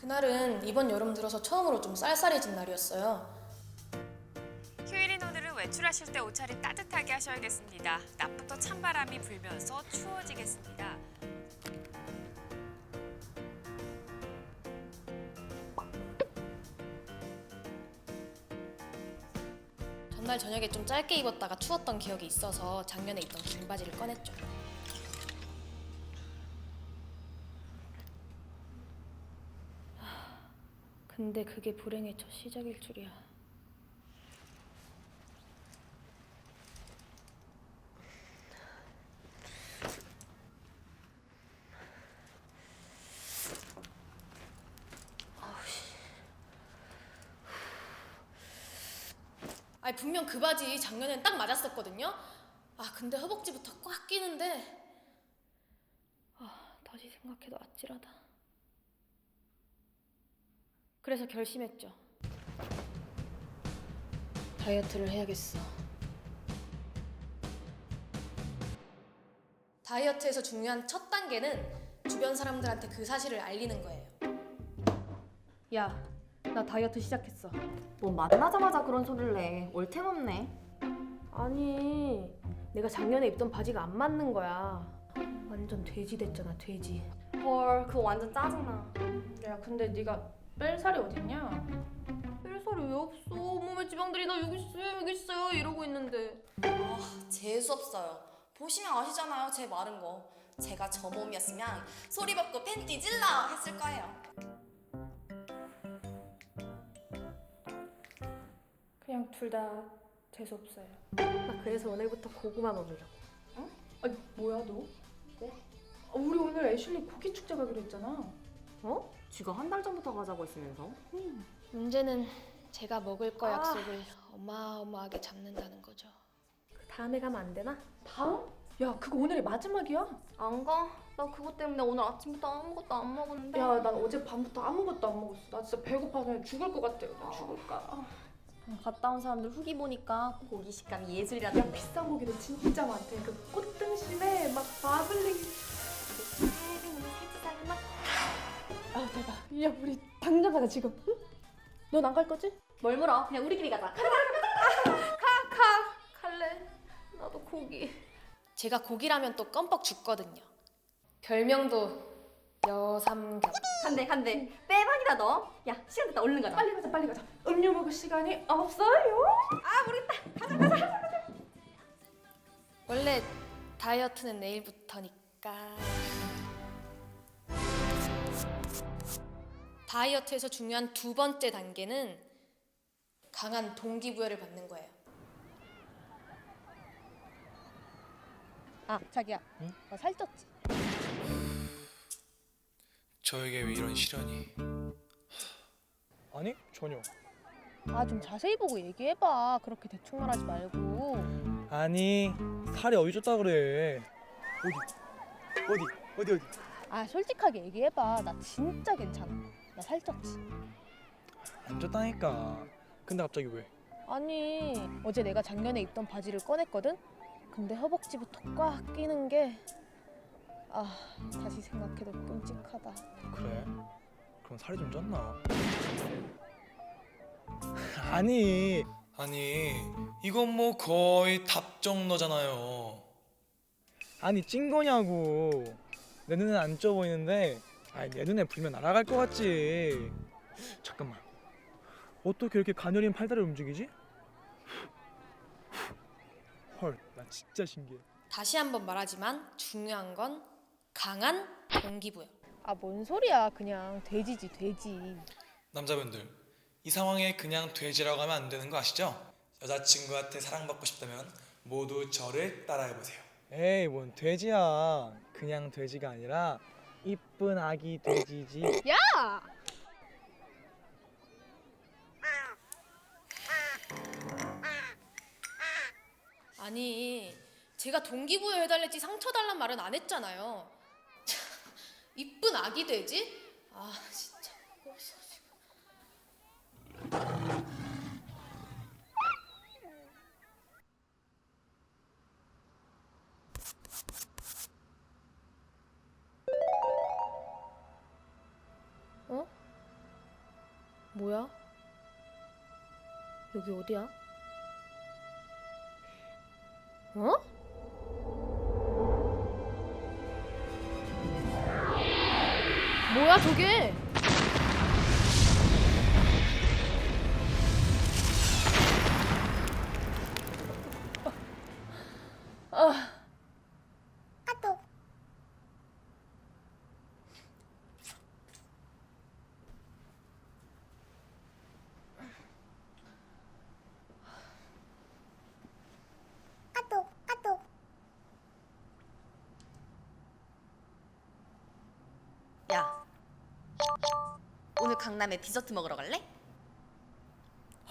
그날은 이번 여름 들어서 처음으로 좀 쌀쌀해진 날이었어요. 휴일인 오늘은 외출하실 때 옷차림 따뜻하게 하셔야겠습니다. 낮부터 찬바람이 불면서 추워지겠습니다. 전날 저녁에 좀 짧게 입었다가 추웠던 기억이 있어서 작년에 입던 긴 바지를 꺼냈죠. 근데 그게 불행의 첫 시작일 줄이야. 아니 분명 그 바지 작년엔 딱 맞았었거든요. 아 근데 허벅지부터 꽉 끼는데 아 다시 생각해도 아찔하다. 그래서 결심했죠. 다이어트를 해야겠어. 다이어트에서 중요한 첫 단계는 주변 사람들한테 그 사실을 알리는 거예요. 야, 나 다이어트 시작했어. 뭐 만나자마자 그런 소리를 내. 올템 없네. 아니 내가 작년에 입던 바지가 안 맞는 거야 완전 돼지 됐잖아 돼지 헐, 그거 완전 짜증나. 야 근데 네가 뺄 살이 어딨냐? 뺄살이 왜 없어 몸에 지방들이 나 여기 있어요 여기 있어요 이러고 있는데 재수 없어요. 보시면 아시잖아요, 제 마른 거. 제가 저 몸이었으면 소리 벗고 팬티 찔러 했을 거예요. 그냥 둘 다 재수 없어요. 나 그래서 오늘부터 고구마 먹으려고 아니 뭐야 너? 네? 우리 오늘 애슐리 고기 축제 가기로 했잖아. 어? 쥐가 한 달 전부터 가자고 했으면서? 문제는 제가 먹을 거 약속을 어마어마하게 잡는다는 거죠 다음에 가면 안 되나? 다음? 야 그거 오늘이 마지막이야. 안 가? 나 그것 때문에 오늘 아침부터 아무것도 안 먹었는데. 야 난 어제 밤부터 아무것도 안 먹었어. 나 진짜 배고파서 죽을 것 같아. 나 죽을까. 갔다 온 사람들 후기 보니까 고기 식감이 야 예술이라던데. 비싼 고기도 진짜 많대. 그 꽃등심에 막 마블링. 야 우리 당장 가자 지금. 응? 넌 안 갈 거지? 뭘 물어? 그냥 우리끼리 가자. 갈래. 나도 고기. 제가 고기라면 또 껌뻑 죽거든요 별명도 여삼겹 간대 간대. 빼박이다 너. 야 시간 됐다 얼른 가자. 빨리 가자 빨리 가자. 음료 먹을 시간이 없어요. 원래 다이어트는 내일부터니까 다이어트에서 중요한 두 번째 단계는 강한 동기부여를 받는 거예요. 아 자기야. 나 살쪘지? 저에게 왜 이런 시련이? 아니 전혀. 아 좀 자세히 보고 얘기해봐. 그렇게 대충 말하지 말고. 아니 살이 어디 쪘다 그래? 어디? 어디 어디? 어디? 아 솔직하게 얘기해봐. 나 진짜 괜찮아 나 살쪘지? 안 쪘다니까 근데 갑자기 왜 아니 어제 내가 작년에 입던 바지를 꺼냈거든? 근데 허벅지부터 꽉 끼는 게 아, 다시 생각해도 끔찍하다. 그래 그럼 살이 좀 쪘나 아니 아니 이건 뭐 거의 답정너잖아요. 아니 찐 거냐고 내 눈엔 안 쪄 보이는데 아니 내 눈에 불면 날아갈 것 같지 잠깐만 어떻게 이렇게 가녀린 팔다리를 움직이지? 헐 나 진짜 신기해 다시 한번 말하지만 중요한 건 강한 동기부여 아, 뭔 소리야. 그냥 돼지지, 돼지. 남자분들 이 상황에 그냥 돼지라고 하면 안 되는 거 아시죠? 여자친구한테 사랑받고 싶다면 모두 저를 따라해 보세요. 에이 뭔 돼지야 그냥 돼지가 아니라 이쁜 아기 돼지지 야! 아니 제가 동기부여 해달랬지 상처 달란 말은 안 했잖아요 참, 이쁜 아기 돼지? 아 진짜 없어 지금 여기 어디야? 어? 뭐야 저게? 야, 오늘 강남에 디저트 먹으러 갈래?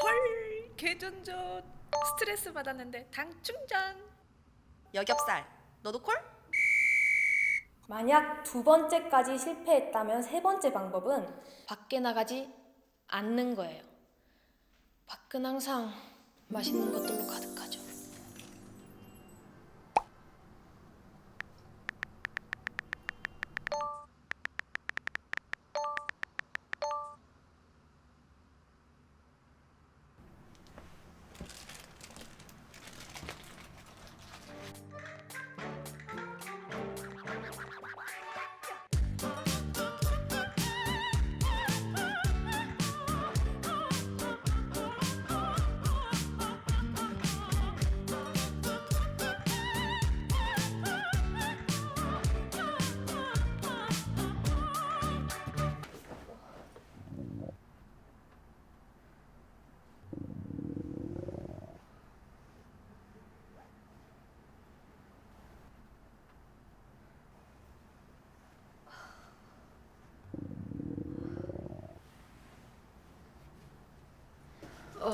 헐, 개전전. 스트레스 받았는데 당 충전. 여겹살, 너도 콜? 만약 두 번째까지 실패했다면 세 번째 방법은 밖에 나가지 않는 거예요. 밖은 항상 맛있는 것들로 가득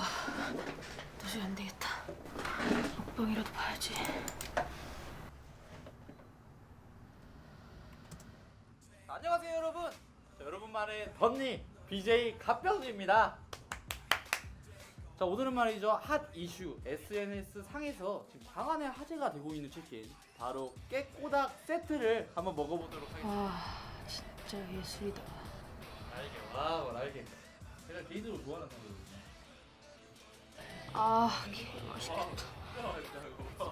하죠. 도저히 안 되겠다. 먹방이라도 봐야지. 안녕하세요 여러분. 자, 여러분만의 덧니 BJ 갑병수입니다. 자 오늘은 말이죠 핫 이슈 SNS 상에서 지금 장안의 화제가 되고 있는 치킨 바로 깨꼬닥 세트를 한번 먹어보도록 하겠습니다. 와 진짜 예술이다. 날개 와우 날개. 제가 개인적으로 좋아하는 상이거든요. 아 맛있겠다.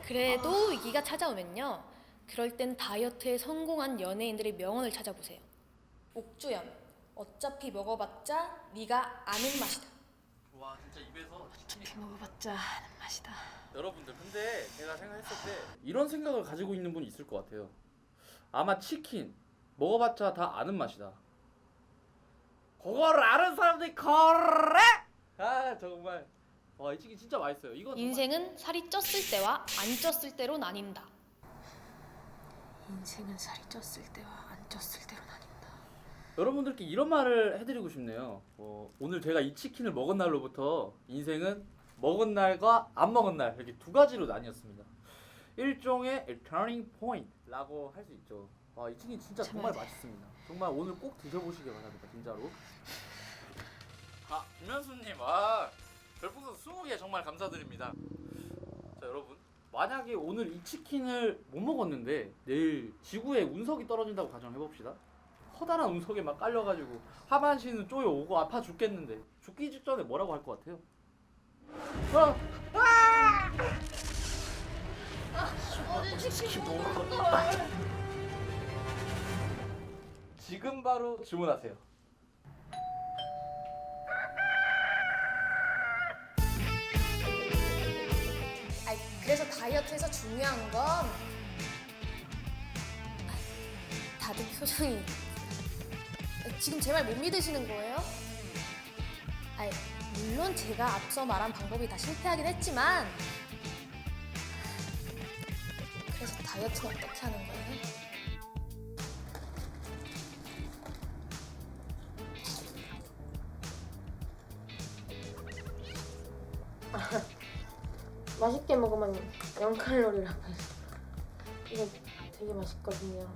그래도 위기가 찾아오면요. 그럴 땐 다이어트에 성공한 연예인들의 명언을 찾아보세요. 옥주연, 어차피 먹어봤자 네가 아는 맛이다. 와 진짜 입에서 어차피 먹어봤자 아는 맛이다. 여러분들 근데 제가 생각했을 때 이런 생각을 가지고 있는 분이 있을 것 같아요. 아마 치킨 먹어봤자 다 아는 맛이다. 그거를 아는 사람들이 그래? 아 정말 와 이 치킨 진짜 맛있어요. 이거 정말- 인생은 살이 쪘을 때와 안 쪘을 때로 나뉜다. 인생은 살이 쪘을 때와 안 쪘을 때로 나뉜다. 여러분들께 이런 말을 해드리고 싶네요. 어, 오늘 제가 이 치킨을 먹은 날로부터 인생은 먹은 날과 안 먹은 날 이렇게 두 가지로 나뉘었습니다. 일종의 turning point라고 할 수 있죠. 아, 이 치킨 진짜 정말. 맛있습니다. 정말 오늘 꼭 드셔보시기 바랍니다. 진짜로. 아, 김현수님, 아, 별풍선 20개 정말 감사드립니다. 자, 여러분. 만약에 오늘 이 치킨을 못 먹었는데 내일 지구에 운석이 떨어진다고 가정해봅시다. 커다란 운석에 막 깔려가지고 하반신은 쪼여 오고 아파 죽겠는데 죽기 직전에 뭐라고 할 것 같아요? 아! 지금 바로 주문하세요. 그래서 다이어트에서 중요한 건 다들 표정이 지금 제 말 못 믿으시는 거예요? 아이, 물론 제가 앞서 말한 방법이 다 실패하긴 했지만 그래서 다이어트는 어떻게 하는 거예요? 맛있게 먹으면 0칼로리라고 해서 이거 되게 맛있거든요.